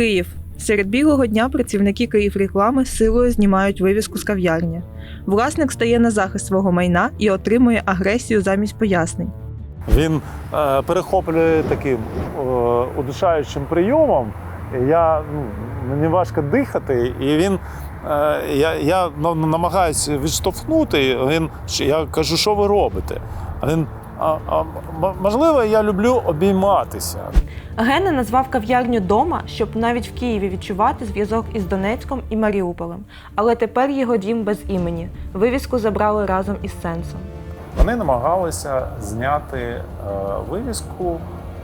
Київ. Серед білого дня працівники Київреклами силою знімають вивіску з кав'ярні. Власник стає на захист свого майна і отримує агресію замість пояснень. Він е, перехоплює таким е, удушаючим прийомом. Я, ну, мені важко дихати, і він. е, Я, я ну, намагаюся відштовхнути. Він, я кажу, що ви робите? А він, можливо, я люблю обійматися. Гена назвав кав'ярню дома, щоб навіть в Києві відчувати зв'язок із Донецьком і Маріуполем. Але тепер його дім без імені. Вивіску забрали разом із сенсом. Вони намагалися зняти е, вивіску,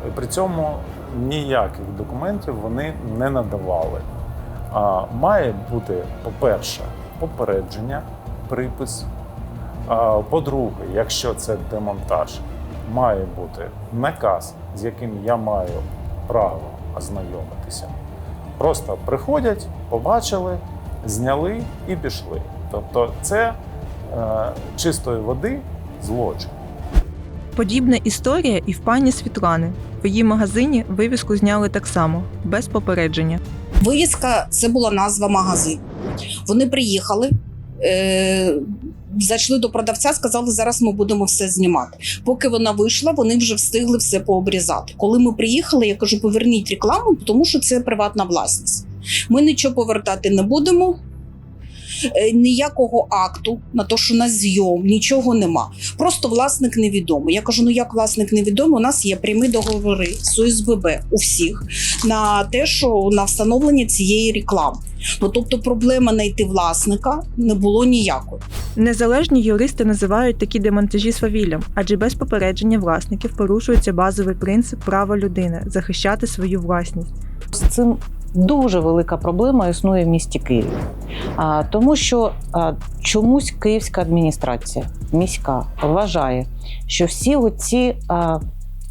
і при цьому ніяких документів вони не надавали. А, має бути, по-перше, попередження, припис. По-друге, якщо це демонтаж, має бути наказ, з яким я маю право ознайомитися. Просто приходять, побачили, зняли і пішли. Тобто, це е, чистої води злочин. Подібна історія і в пані Світлани. В її магазині вивіску зняли так само, без попередження. Вивіска це була назва магазину. Вони приїхали. Е- Зайшли до продавця, сказали, зараз ми будемо все знімати. Поки вона вийшла, вони вже встигли все пообрізати. Коли ми приїхали, я кажу, поверніть рекламу, тому що це приватна власність. Ми нічого повертати не будемо. Е, Ніякого акту на те, що на зйом, нічого нема. Просто власник невідомий. Я кажу: ну як власник невідомий, у нас є прямі договори з ОСББ у всіх на те, що на встановлення цієї реклами. Ну тобто проблема знайти власника не було ніякої. Незалежні юристи називають такі демонтажі свавіллям, адже без попередження власників порушується базовий принцип права людини захищати свою власність. З цим дуже велика проблема існує в місті Києві. А, тому що а, чомусь київська адміністрація міська вважає, що всі оці а,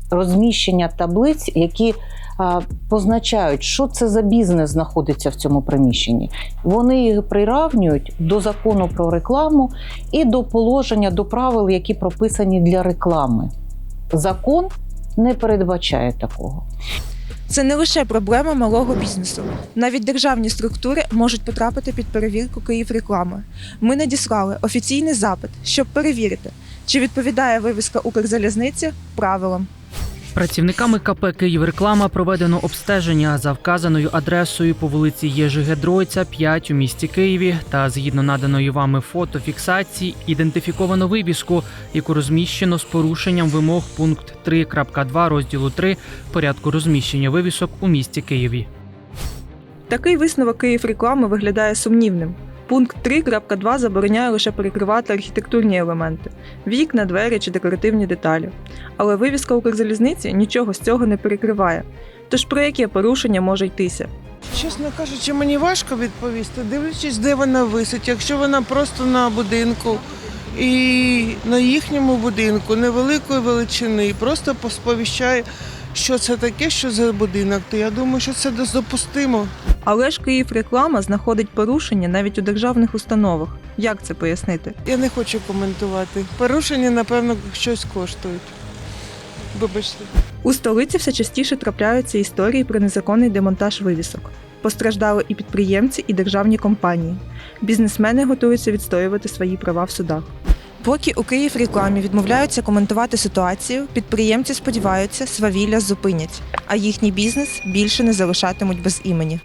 розміщення таблиць, які позначають, що це за бізнес знаходиться в цьому приміщенні, вони їх приравнюють до закону про рекламу і до положення, до правил, які прописані для реклами. Закон не передбачає такого. Це не лише проблема малого бізнесу. Навіть державні структури можуть потрапити під перевірку Київреклами. Ми надіслали офіційний запит, щоб перевірити, чи відповідає вивіска Укрзалізниці правилам. Працівниками КП «Київреклама» проведено обстеження за вказаною адресою по вулиці Єжи Гедройця, 5 у місті Києві. Та згідно наданої вами фотофіксації, ідентифіковано вивіску, яку розміщено з порушенням вимог пункт 3.2 розділу 3 порядку розміщення вивісок у місті Києві. Такий висновок Київреклами виглядає сумнівним. Пункт 3.2 забороняє лише перекривати архітектурні елементи вікна, двері чи декоративні деталі. Але вивіска Укрзалізниці нічого з цього не перекриває. Тож про яке порушення може йтися? Чесно кажучи, мені важко відповісти, дивлячись, де вона висить. Якщо вона просто на будинку і на їхньому будинку невеликої величини, і просто посповіщає, що це таке, що за будинок, то я думаю, що це допустимо. Але ж Київреклама знаходить порушення навіть у державних установах. Як це пояснити? Я не хочу коментувати. Порушення, напевно, щось коштують. Вибачте. У столиці все частіше трапляються історії про незаконний демонтаж вивісок. Постраждали і підприємці, і державні компанії. Бізнесмени готуються відстоювати свої права в судах. Поки у Київ рекламі відмовляються коментувати ситуацію, підприємці сподіваються, свавілля зупинять, а їхній бізнес більше не залишатимуть без імені.